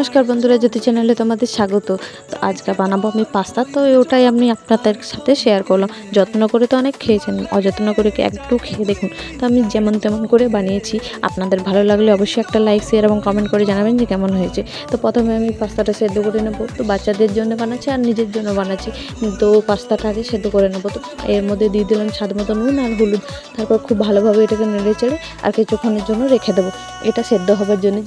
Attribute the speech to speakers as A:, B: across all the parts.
A: নমস্কার বন্ধুরা, জ্যোতি চ্যানেলে তোমাদের স্বাগত। তো আজকে বানাবো আমি পাস্তা, তো ওটাই আমি আপনাদের সাথে শেয়ার করলাম। যত্ন করে তো অনেক খেয়েছেন, অযত্ন করে একটু খেয়ে দেখুন। তো আমি যেমন তেমন করে বানিয়েছি, আপনাদের ভালো লাগলে অবশ্যই একটা লাইক শেয়ার এবং কমেন্ট করে জানাবেন যে কেমন হয়েছে। তো প্রথমে আমি পাস্তাটা সেদ্ধ করে নেব। তো বাচ্চাদের জন্য বানাচ্ছি আর নিজের জন্য বানাচ্ছি। তো পাস্তাটা আগে সেদ্ধ করে নেব। তো এর মধ্যে দিয়ে দিলাম স্বাদ মতো নুন আর হলুদ। তারপর খুব ভালোভাবে এটাকে নেড়ে চেড়ে আর কিছুক্ষণের জন্য রেখে দেবো। এটা সেদ্ধ হবার জন্য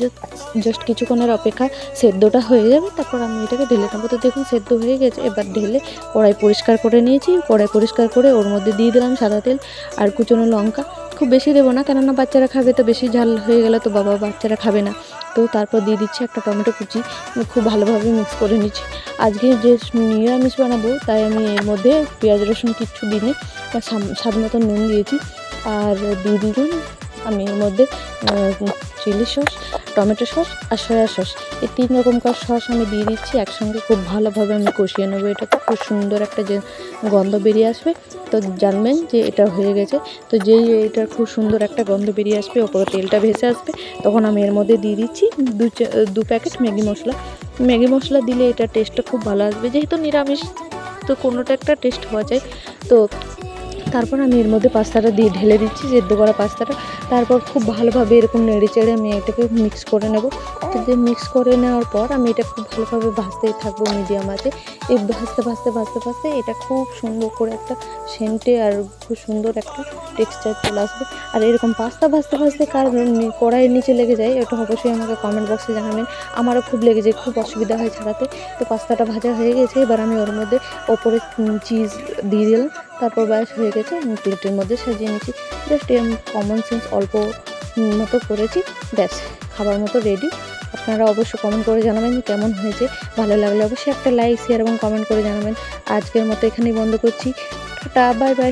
A: জাস্ট কিছুক্ষণের অপেক্ষা সেদ্ধটা হয়ে যাবে, তারপর আমি এটাকে ঢেলে নেব। তো দেখুন, সেদ্ধ হয়ে গেছে। এবার ঢেলে কড়াই পরিষ্কার করে নিয়েছি। কড়াই পরিষ্কার করে ওর মধ্যে দিয়ে দিলাম সাদা তেল আর কুচনো লঙ্কা। খুব বেশি দেবো না, কেননা বাচ্চারা খাবে তো বেশি ঝাল হয়ে গেলে তো বাবা বাচ্চারা খাবে না। তো তারপর দিয়ে দিচ্ছি একটা টমেটো কুচি খুব ভালোভাবে মিক্স করে নিচ্ছি। আজকে যে নিরামিষ বানাবো, তাই আমি এর মধ্যে পেঁয়াজ রসুন কিচ্ছু দিইনি, বা স্বাদ মতো নুন দিয়েছি। আর দিয়ে দিলাম আমি এর মধ্যে চিলি সস, টমেটো সস আর সয়া সস। এই তিন রকমকার সস আমি দিয়ে দিচ্ছি, একসঙ্গে খুব ভালোভাবে আমি কষিয়ে নেব। এটাকে খুব সুন্দর একটা যে গন্ধ বেরিয়ে আসবে। তো জানবেন যে এটা হয়ে গেছে। তো যেই এটার খুব সুন্দর একটা গন্ধ বেরিয়ে আসবে, ওপরে তেলটা ভেসে আসবে, তখন আমি এর মধ্যে দিয়ে দিচ্ছি দু দু packet Maggi masala. Maggi masala দিলে এটা টেস্টটা খুব ভালো আসবে। যেহেতু নিরামিষ, তো কোনোটা একটা টেস্ট হওয়া যায় তো তারপর আমি এর মধ্যে পাস্তাটা দিয়ে ঢেলে দিচ্ছি, সেদ্ধ করা পাস্তাটা। তারপর খুব ভালোভাবে এরকম নেড়ে চেড়ে আমি এটাকে মিক্স করে নেব। তো যে মিক্স করে নেওয়ার পর আমি এটা খুব ভালোভাবে ভাজতেই থাকব মিডিয়াম আছে এই ভাজতে ভাজতে ভাজতে ভাজতে এটা খুব সুন্দর করে একটা সেন্টে আর খুব সুন্দর একটা টেক্সচার চলে আসবে। আর এরকম পাস্তা ভাজতে ভাজতে কার কড়াইয়ের নিচে লেগে যায়, এটা অবশ্যই আমাকে কমেন্ট বক্সে জানাবেন। আমারও খুব লেগে যায়, খুব অসুবিধা হয় ছাড়াতে। তো পাস্তাটা ভাজা হয়ে গেছে, এবার আমি ওর মধ্যে ওপরে চিজ দিয়ে দিলাম। তারপর ব্যাস হয়ে গেছে। আমি প্লেটের মধ্যে সাজিয়ে নিচ্ছি জাস্ট কমন সেন্স অল্প মতো করেছি, ব্যাস, খাবার মতো রেডি আপনারা অবশ্যই কমেন্ট করে জানাবেন কেমন হয়েছে, ভালো লাগলে অবশ্যই একটা লাইক শেয়ার এবং কমেন্ট করে জানাবেন। আজকের মতো এখানেই বন্ধ করছি। Tata bye bye